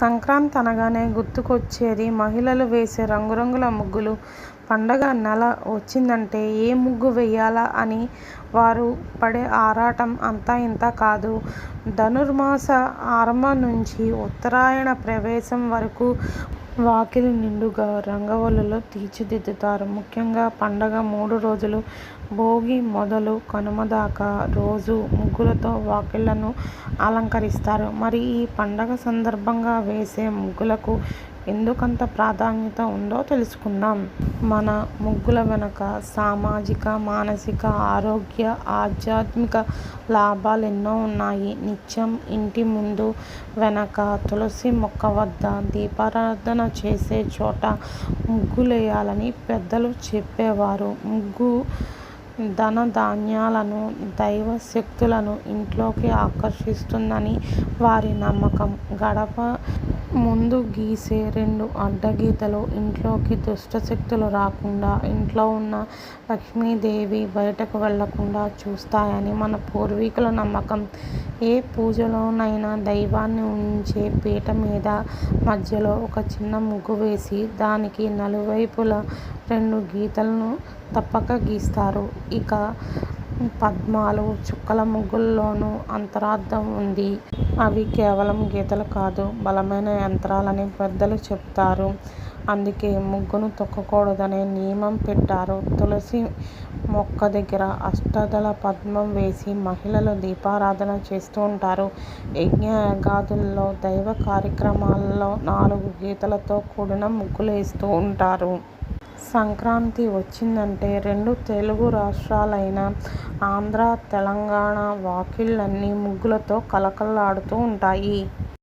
సంక్రాంతి అనగానే గుర్తుకొచ్చేది మహిళలు వేసే రంగురంగుల ముగ్గులు. పండగ నెల వచ్చిందంటే ఏ ముగ్గు వేయాలా అని వారు పడే ఆరాటం అంతా ఇంతా కాదు. ధనుర్మాస ఆరంభం నుంచి ఉత్తరాయణ ప్రవేశం వరకు వాకిలి నిండుగా రంగవల్లులో తీర్చిదిద్దుతారు. ముఖ్యంగా పండగ మూడు రోజులు భోగి మొదలు కనుమ దాకా ముగ్గులతో వాకిళ్ళను అలంకరిస్తారు. మరి ఈ పండగ సందర్భంగా వేసే ముగ్గులకు ఎందుకంత ప్రాధాన్యత ఉందో తెలుసుకుందాం. మన ముగ్గుల వెనుక సామాజిక, మానసిక, ఆరోగ్య, ఆధ్యాత్మిక లాభాలు ఎన్నో ఉన్నాయి. నిత్యం ఇంటి ముందు, వెనక, తులసి మొక్క వద్ద, దీపారాధన చేసే చోట ముగ్గులేయాలని పెద్దలు చెప్పేవారు. ముగ్గు ధనధాన్యాలను, దైవ శక్తులను ఇంట్లోకి ఆకర్షిస్తుందని వారి నమ్మకం. గడప ముందు గీసే రెండు అడ్డగీతలు ఇంట్లోకి దుష్టశక్తులు రాకుండా, ఇంట్లో ఉన్న లక్ష్మీదేవి బయటకు వెళ్ళకుండా చూస్తాయని మన పూర్వీకుల నమ్మకం. ఏ పూజలోనైనా దైవాన్ని ఉంచే పీట మీద మధ్యలో ఒక చిన్న ముగ్గు వేసి దానికి నలువైపులా రెండు గీతలను తప్పక గీస్తారు. ఇక పద్మాలు, చుక్కల ముగ్గుల్లోనూ అంతరార్థం ఉంది. అవి కేవలం గీతలు కాదు బలమైన యంత్రాలని పెద్దలు చెప్తారు అందుకే ముగ్గును తొక్కకూడదనే నియమం పెట్టారు. తులసి మొక్క దగ్గర అష్టదళ పద్మం వేసి మహిళలు దీపారాధన చేస్తూ ఉంటారు. యజ్ఞయాగాదుల్లో, దైవ కార్యక్రమాల్లో నాలుగు గీతలతో కూడిన ముగ్గులు వేస్తూ ఉంటారు. సంక్రాంతి వచ్చిందంటే రెండు తెలుగు రాష్ట్రాలైన ఆంధ్ర, తెలంగాణ వాకిళ్ళన్నీ ముగ్గులతో కళకళలాడుతూ ఉంటాయి.